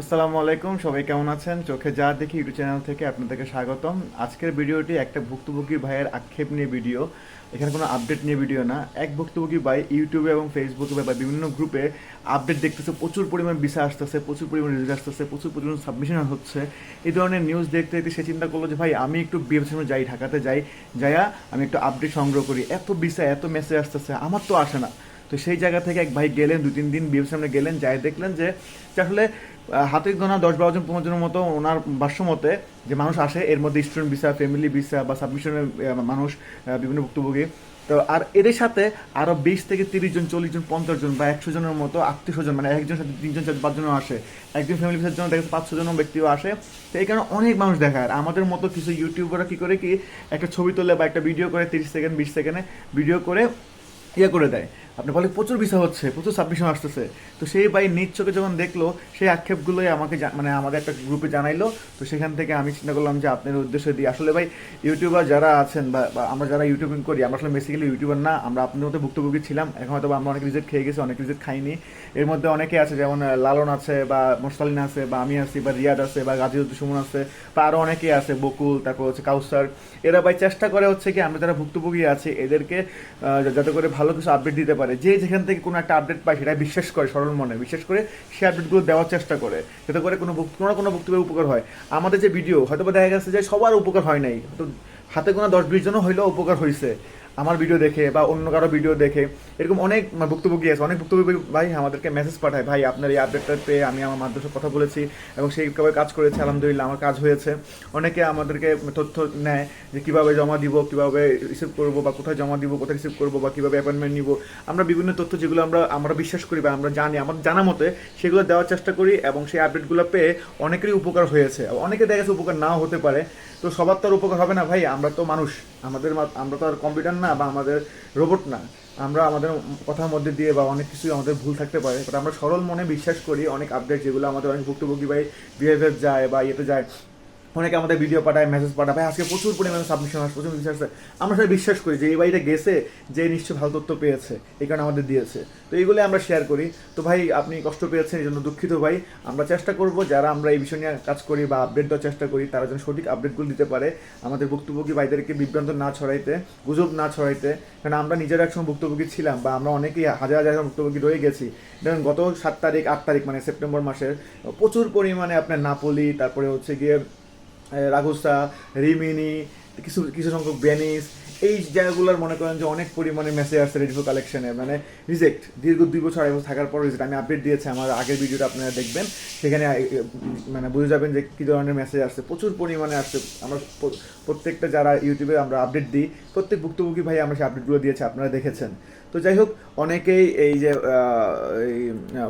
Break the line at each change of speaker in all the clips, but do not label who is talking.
আসসালামু আলাইকুম, সবাই কেমন আছেন? চোখে যা দেখি ইউটিউব চ্যানেল থেকে আপনাদেরকে স্বাগতম। আজকের ভিডিওটি একটা ভুক্তভোগী ভাইয়ের আক্ষেপ নিয়ে ভিডিও। এখানে কোনো আপডেট নিয়ে ভিডিও না। এক ভুক্তভোগী ভাই ইউটিউবে এবং ফেসবুকে বা বিভিন্ন গ্রুপে আপডেট দেখতেছে, প্রচুর পরিমাণ ভিসা আসতেছে, প্রচুর পরিমাণ রিজাল্ট আসতেছে, প্রচুর পরিমাণ সাবমিশন হচ্ছে। এই ধরনের নিউজ দেখতে দেখতে সে চিন্তা করল যে, ভাই, আমি একটু বিয়ের যাই, ঢাকাতে যাই। যাইয়া আমি একটু আপডেট সংগ্রহ করি। এত ভিসা এত মেসেজ আসতেছে, আমার তো আসে না। তো সেই জায়গা থেকে এক ভাই গেলেন দু তিন দিন বিয়ের গেলেন, যাই দেখলেন যে আসলে হাতে গোনা দশ বারো জন, পনেরো জনের মতো ওনার ভাষ্য মতে যে মানুষ আসে, এর মধ্যে স্টুডেন্ট ভিসা, ফ্যামিলি ভিসা বা সাবমিশনের মানুষ বিভিন্ন ভুক্তভোগী। তো আর এদের সাথে আরও বিশ থেকে তিরিশ জন, চল্লিশ জন, পঞ্চাশ জন বা একশো জনের মতো আত্মীয় স্বজন মানে একজন সাথে তিনজন, চার পাঁচজনও আসে। একজন ফ্যামিলি ভিসার জন্য দেখে পাঁচশো জন ব্যক্তিও আসে। তো এই কারণে অনেক মানুষ দেখায় আর আমাদের মতো কিছু ইউটিউবাররা কি করে কি, একটা ছবি তোলে বা একটা ভিডিও করে তিরিশ সেকেন্ড বিশ সেকেন্ডে ভিডিও করে ইয়ে করে দেয়। আপনি বলে প্রচুর ভিসা হচ্ছে, প্রচুর সাবমিশন আসতেছে। তো সেই ভাই নিজ চোখে যখন দেখল, সেই আক্ষেপগুলোই আমাকে মানে আমাদের একটা গ্রুপে জানাইলো। তো সেখান থেকে আমি চিন্তা করলাম যে আপনার উদ্দেশ্য দিয়ে আসলে ভাই ইউটিউবার যারা আছেন বা আমরা যারা ইউটিউবিং করি, আমরা আসলে বেসিক্যালি ইউটিউবার না, আমরা আপনাদের মধ্যে ভুক্তভোগী ছিলাম। এখন হয়তো আমরা অনেক রিজেক্ট খেয়ে গেছি, অনেক রিজেক্ট খাইনি। এর মধ্যে অনেকে আছে, যেমন লালন আছে বা মোস্তালিন আছে বা আমি আছি বা রিয়াদ আছে বা গাজীউদ্দিন সুমন আছে, বা আরও অনেকেই আছে, বকুল, তারপর হচ্ছে কাউসার। এরা ভাই চেষ্টা করে হচ্ছে কি, আমরা যারা ভুক্তভোগী আছে, এদেরকে যাতে করে ভালো কিছু আপডেট দিতে পারে। যে যেখান থেকে কোনো একটা আপডেট পায় সেটা বিশ্বাস করে, সরল মনে। বিশ্বাস করে সে আপডেটগুলো দেওয়ার চেষ্টা করে, যাতে করে কোনো কোনো না কোনো বক্তব্যের উপকার হয়। আমাদের যে ভিডিও হয়তো দেখা গেছে যে সবার উপকার হয় নাই। হয়তো হাতে কোনো দশ বিশ জনও হইলেও উপকার হয়েছে আমার ভিডিও দেখে বা অন্য কারও ভিডিও দেখে, এরকম অনেক মানে ভুক্তভোগী আছে। অনেক ভুক্তভোগী ভাই আমাদেরকে মেসেজ পাঠায়, ভাই, আপনার এই আপডেটটা পেয়ে আমি আমার মাধ্যমে কথা বলেছি এবং সেইভাবে কাজ করেছি, আলহামদুলিল্লাহ, আমার কাজ হয়েছে। অনেকে আমাদেরকে তথ্য নেয় যে কীভাবে জমা দিব, কীভাবে রিসিভ করব বা কোথায় জমা দিব, কোথায় রিসিভ করব বা কীভাবে অ্যাপয়েন্টমেন্ট নিব। আমরা বিভিন্ন তথ্য যেগুলো আমরা আমরা বিশ্বাস করি বা আমরা জানি, আমার জানা মতে সেগুলো দেওয়ার চেষ্টা করি এবং সেই আপডেটগুলো পেয়ে অনেকেরই উপকার হয়েছে। অনেকে দেখা গেছে উপকার নাও হতে পারে। তো সবার তো আর উপকার হবে না ভাই, আমরা তো মানুষ। আমাদের আমরা তো আর কম্পিউটার না বা আমাদের রোবট না। আমরা আমাদের কথার মধ্যে দিয়ে বা অনেক কিছুই আমাদের ভুল থাকতে পারে। বাট আমরা সরল মনে বিশ্বাস করি অনেক আপডেট যেগুলো আমাদের অনেক ভুক্তভোগী ভাই বিহেভিয়ার যায় বা ইয়েতে যায়। অনেকে আমাদের ভিডিও পাঠায় মেসেজ পাঠায়। ভাই, আজকে প্রচুর পরিমাণে সাবমিশন আসে প্রচুর বিশ্বাস আছে আমরা সবাই বিশ্বাস করি যে এই বাড়িটা গেছে, যে নিশ্চয়ই ভালো তথ্য পেয়েছে, এই কারণে আমাদের দিয়েছে। তো এইগুলো আমরা শেয়ার করি। তো ভাই, আপনি কষ্ট পেয়েছেন, এই জন্য দুঃখিত ভাই। আমরা চেষ্টা করব, যারা আমরা এই বিষয় নিয়ে কাজ করি বা আপডেট দেওয়ার চেষ্টা করি, তারা যেন সঠিক আপডেটগুলো দিতে পারে আমাদের ভুক্তভোগী ভাইদেরকে বিভ্রান্ত না ছড়াইতে, গুজব না ছড়াইতে। কারণ আমরা নিজেরা একসময় ভুক্তভোগী ছিলাম বা আমরা অনেকেই হাজার হাজার ভুক্তভোগী রয়ে গেছি। দেখুন গত সাত তারিখ, আট তারিখ মানে সেপ্টেম্বর মাসের প্রচুর পরিমাণে আপনার নাপোলি, তারপরে হচ্ছে গিয়ে রাগুসা রিমিনি, কিছু কিছু সংখ্যক বেনিস, এই জায়গাগুলোর মনে করেন যে অনেক পরিমাণে মেসেজ আসছে রেডিফো কালেকশনে মানে রিজেক্ট দীর্ঘ দুই বছর, আড়াই বছর থাকার পর রিজেক্ট আমি আপডেট দিয়েছি, আমার আগের ভিডিওটা আপনারা দেখবেন। সেখানে মানে বুঝে যাবেন যে কী ধরনের মেসেজ আসছে। প্রচুর পরিমাণে আসছে। আমরা প্রত্যেকটা যারা ইউটিউবে আমরা আপডেট দিই, প্রত্যেক ভুক্তভোগী ভাই আমরা সেই আপডেটগুলো দিয়েছি, আপনারা দেখেছেন। তো যাই হোক, অনেকেই এই যে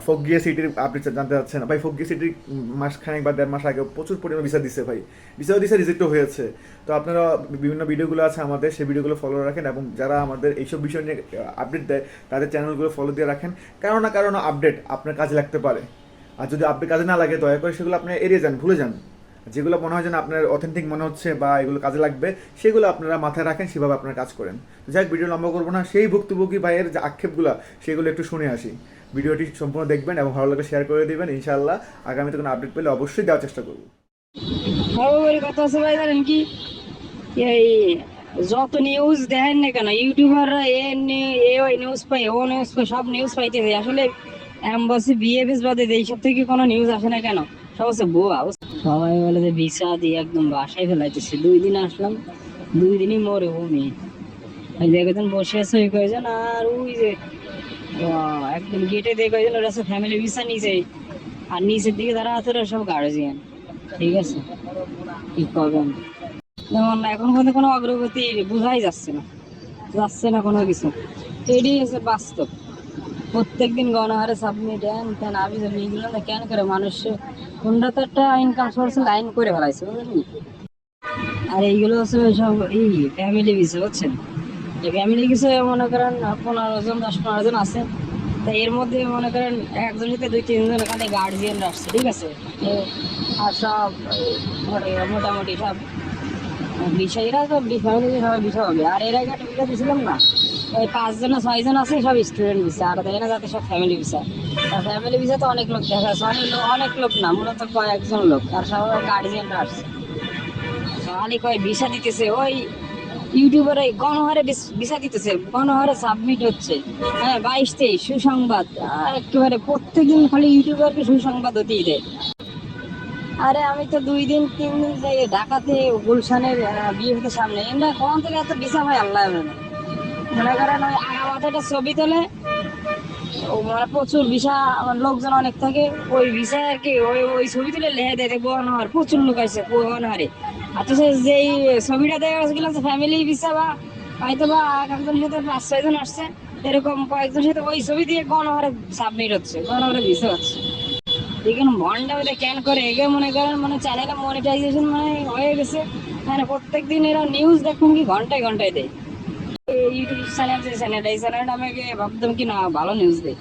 ফোকগিয়া সিটির আপডেট জানতে চাচ্ছেন। ভাই ফোকগিয়া সিটির মাসখানেক বা দেড় মাস আগে প্রচুর পরিমাণে ভিসা দিছে ভাই। ভিসাও দিছে রিজেক্টও হয়েছে। তো আপনারা বিভিন্ন ভিডিওগুলো আছে আমাদের, সেই ভিডিওগুলো ফলো রাখেন এবং যারা আমাদের এইসব বিষয় নিয়ে আপডেট দেয়, তাদের চ্যানেলগুলো ফলো দিয়ে রাখেন। কারও না কারণ আপডেট আপনার কাজে লাগতে পারে। আর যদি আপনি কাজে না লাগে, দয়া করে সেগুলো আপনি এড়িয়ে যান, ভুলে যান। যেগুলো মনে হয় যেন আপনার অথেন্টিক মনে হচ্ছে বা এগুলো কাজে লাগবে, সেগুলো আপনারা মাথায় রাখেন, সেভাবে আপনারা কাজ করেন। যাই ভিডিও লম্বা করব না। সেই ভুক্তভোগী ভাইয়ের যে আক্ষেপগুলো, সেগুলো একটু শুনে আসি। ভিডিওটি সম্পূর্ণ দেখবেন এবং ভালো লাগে শেয়ার করে দিবেন। ইনশাআল্লাহ আগামীতে কোনো আপডেট পেলে অবশ্যই দেওয়ার চেষ্টা করব।
কথা আছে ভাই, জানেন কি? এই যত নিউজ দেখেন না কেন ইউটিউবাররা এ নিউজ পাই ও নিউজ পাই সব নিউজ পাইতেছে। আসলে এম্বাসি বিএফএস বাদে এইসব থেকে কোনো নিউজ আসে না কেন? হচ্ছে ভুয়া সবাই বলে যে ভিসা দিয়ে একদম বাসায় ফেলাইতেছে। দুই দিন আসলাম, দুই দিনই মরে ভূমি এই যে একজন বসে আছে, ওই কয়েকজন আর ওই যে একদম গেটে দিয়ে কয়েকজন ওরা ফ্যামিলি ভিসা নিচে আর নিচের দিকে তারা আছে, ওরা সব গার্জিয়ান ঠিক আছে? কি করবেন যেমন এখন পর্যন্ত কোনো অগ্রগতি বোঝাই যাচ্ছে না। যাচ্ছে না কোনো কিছু। এটাই হচ্ছে বাস্তব। প্রত্যেকদিন গণহারে সাবমিট হ্যান ফ্যান আবিজ এইগুলো না কেন করে মানুষ কোনটা তো একটা ইনকাম সোর্স লাইন করে ফেলাইছে আর এইগুলো হচ্ছে সব এই ফ্যামিলি বিষয় বুঝছেন যে ফ্যামিলি কিছু মনে করেন পনেরো জন দশ পনেরো জন আছে তা এর মধ্যে মনে করেন একজন থেকে দুই তিনজন এখানে গার্জিয়ান আসছে ঠিক আছে আর সব মোটামুটি- সব বিষয় এরা সব ফ্যামিলি সবাই বিষয় হবে আর এর আগে একটা বিষয় দিয়েছিলাম না ওই পাঁচজন ছয়জন আছে, সব স্টুডেন্ট ভিসা। আর না যাতে সব ফ্যামিলি ভিসা। আর ফ্যামিলি ভিসা তো অনেক লোক দেখা যাচ্ছে। অনেক লোক অনেক লোক না, মূলত কয়েকজন লোক। আর সব গার্জিয়ানরা আসছে খালি কয় ভিসা দিতেছে, ওই ইউটিউবের এই গণহারে ভিসা দিতেছে। গণহারে সাবমিট হচ্ছে। হ্যাঁ বাইশ তেইশ সুসংবাদ একেবারে প্রত্যেকদিন খালি ইউটিউবারকে সুসংবাদ হতেই দেয়। আরে আমি তো দুই দিন, তিন দিন যাই ঢাকাতে গুলশানের বিয়ে সামনে। এমনি কোন থেকে এত ভিসা হয় আল্লাহ। মনে করেন ওই আগামাতে একটা ছবি তোলে ও মানে প্রচুর ভিসা লোকজন অনেক থাকে, ওই ভিসা আর কি, ওই ওই ছবি তুলে লেহে দেয় গোয়ানোহার প্রচুর লোক আছে গোয়ানোহারে অথচ যেই ছবিটা দেওয়া গেছিল ফ্যামিলি ভিসা বা, হয়তো বা এক একজনের সাথে পাঁচ ছয়জন আসছে, এরকম কয়েকজনের সাথে ওই ছবি দিয়ে গণহারে সাবমিট হচ্ছে, গণহারে ভিসা হচ্ছে। এখানে মনটা ওদের ক্যান করে এগে মনে করেন মানে চ্যানেলে মনিটাইজেশন মানে হয়ে গেছে। মানে প্রত্যেক দিন এরা নিউজ দেখুন কি ঘন্টায় ঘন্টায় দেয়। ইউটিউব চ্যানেল যে চ্যানেলটা এই চ্যানেলটা আমাকে ভাবতাম কি না, ভালো নিউজ দেয়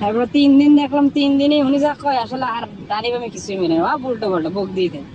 তারপর তিন দিন দেখলাম, তিন দিনই উনি যা কয়, আসলে আর দাঁড়িয়ে আমি কিছুই মেনে বা উল্টো পাল্টা বুক দিয়ে দেয়।